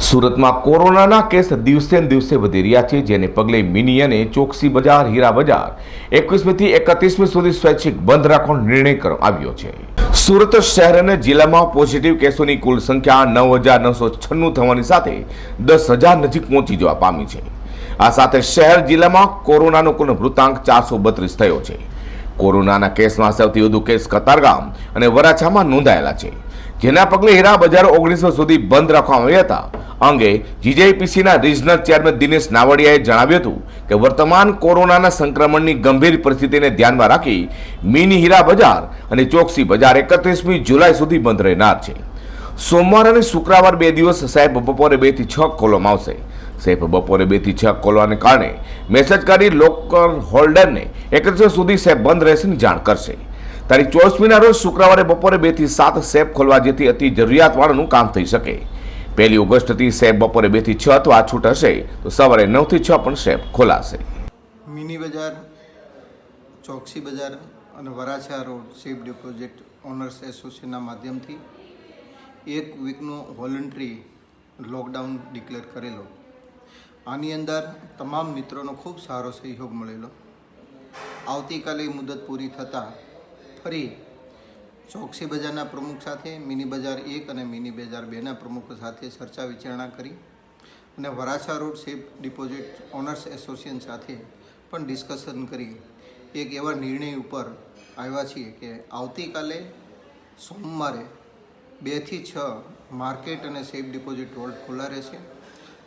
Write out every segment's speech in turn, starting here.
સુરતમાં કોરોનાના કેસ દિવસે દિવસે વધી રહ્યા છે, જેને પગલે મિની અને ચોકસી બજાર, હીરા બજાર એકવીસમીથી એકત્રીસમી સુધી સ્વૈચ્છિક બંધ રાખવાનો નિર્ણય કરવામાં આવ્યો છે. સુરત શહેર અને જિલ્લામાં પોઝિટિવ કેસોની કુલ સંખ્યા નવ હજાર નવસો છન્નું થવાની સાથે દસ હજાર નજીક પહોંચી જવા પામી છે. આ સાથે શહેર, જિલ્લામાં કોરોનાનો કુલ મૃતાંક ચારસો બત્રીસ થયો છે. કોરોનાના કેસમાં સૌથી વધુ કેસ કતારગામ અને વરાછામાં નોંધાયેલા છે. જેના પગલે હીરા બજાર ઓગણીસો સુધી બંધ રાખવામાં આવ્યા હતા. અંગે જીજેપીસીના રિજનલ ચેરમેન દિનેશ નાવડિયાએ જણાવ્યું હતું કે વર્તમાન કોરોનાના સંક્રમણની ગંભીર પરિસ્થિતિને ધ્યાનમાં રાખી મિની હીરા બજાર અને ચોકસી બજાર એકત્રીસમી જુલાઈ સુધી બંધ રહેનાર છે. સોમવાર અને શુક્રવાર બે દિવસ સાહેબ બપોરે બેથી છ ખોલવામાં આવશે. સાહેબ બપોરે બેથી છ ખોલવાને કારણે મેસેજ કરી લોકર હોલ્ડરને એકત્રીસ સુધી સેફ બંધ રહેશેની જાણ કરશે. તારીખ ચોવીસમીના રોજ શુક્રવારે બપોરે બેથી સાત સેફ ખોલવા જેથી અતિ જરૂરિયાતવાળાનું કામ થઈ શકે. પહેલી ઓગસ્ટથી સેફ બપોરે બેથી છ અથવા છૂટ હશે તો સવારે નવથી છ પણ સેફ ખોલાશે. મિની બજાર, ચોકસી બજાર અને Varachha road safe deposit owners એસોસિએશનના માધ્યમથી એક વીકનો વોલન્ટરી લોકડાઉન ડિક્લેર કરેલો. આની અંદર તમામ મિત્રોનો ખૂબ સારો સહયોગ મળેલો. આવતીકાલે મુદત પૂરી થતાં ફરી ચોકસી બજારના પ્રમુખ સાથે, મિની બજાર એક અને મિની બજાર બેના પ્રમુખો સાથે ચર્ચા વિચારણા કરી અને Varachha road safe deposit owners association સાથે પણ ડિસ્કશન કરી. એક એવા નિર્ણય ઉપર આવ્યા છીએ કે આવતીકાલે સોમવારે બેથી છ માર્કેટ અને સેફ ડિપોઝિટ હોલ્ડ ખુલ્લા રહેશે.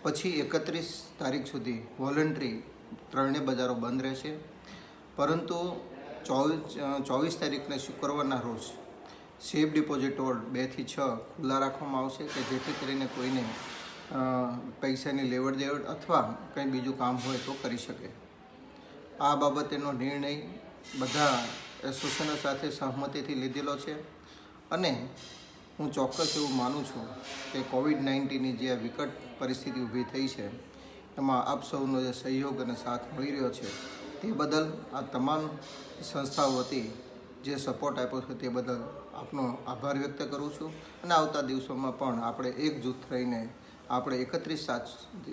પછી એકત્રીસ તારીખ સુધી વોલન્ટરી ત્રણે બજારો બંધ રહેશે. પરંતુ ચોવીસ ચોવીસ તારીખને શુક્રવારના રોજ સેફ ડિપોઝિટ હોલ્ડ બેથી છ ખુલ્લા રાખવામાં આવશે કે જેથી કરીને કોઈને પૈસાની લેવડ દેવડ અથવા કંઈ બીજું કામ હોય તો કરી શકે. આ બાબતેનો નિર્ણય બધા એસોસિએશનો સાથે સહમતિથી લીધેલો છે અને હું ચોક્કસ એવું માનું છું કે કોવિડ નાઇન્ટીનની જે આ વિકટ પરિસ્થિતિ ઊભી થઈ છે, એમાં આપ સૌનો જે સહયોગ અને સાથ મળી રહ્યો છે, તે બદલ આ તમામ સંસ્થાઓ વતી જે સપોર્ટ આપ્યો છે તે બદલ આપનો આભાર વ્યક્ત કરું છું. અને આવતા દિવસોમાં પણ આપણે એકજૂથ રહીને આપણે એકત્રીસ સાત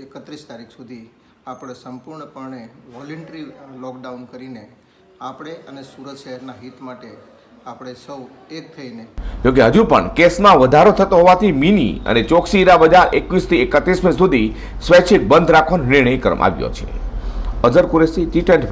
એકત્રીસ તારીખ સુધી આપણે સંપૂર્ણપણે વોલેન્ટરી લોકડાઉન કરીને આપણે અને સુરત શહેરના હિત માટે આપણે સૌ એક થઈને. જોકે હજુ પણ કેસમાં વધારો થતો હોવાથી મિની અને ચોકસી હીરા બજાર એકવીસથી એકત્રીસમી સુધી સ્વૈચ્છિક બંધ રાખવાનો નિર્ણય કરવામાં આવ્યો છે. Azhar Qureshi T twenty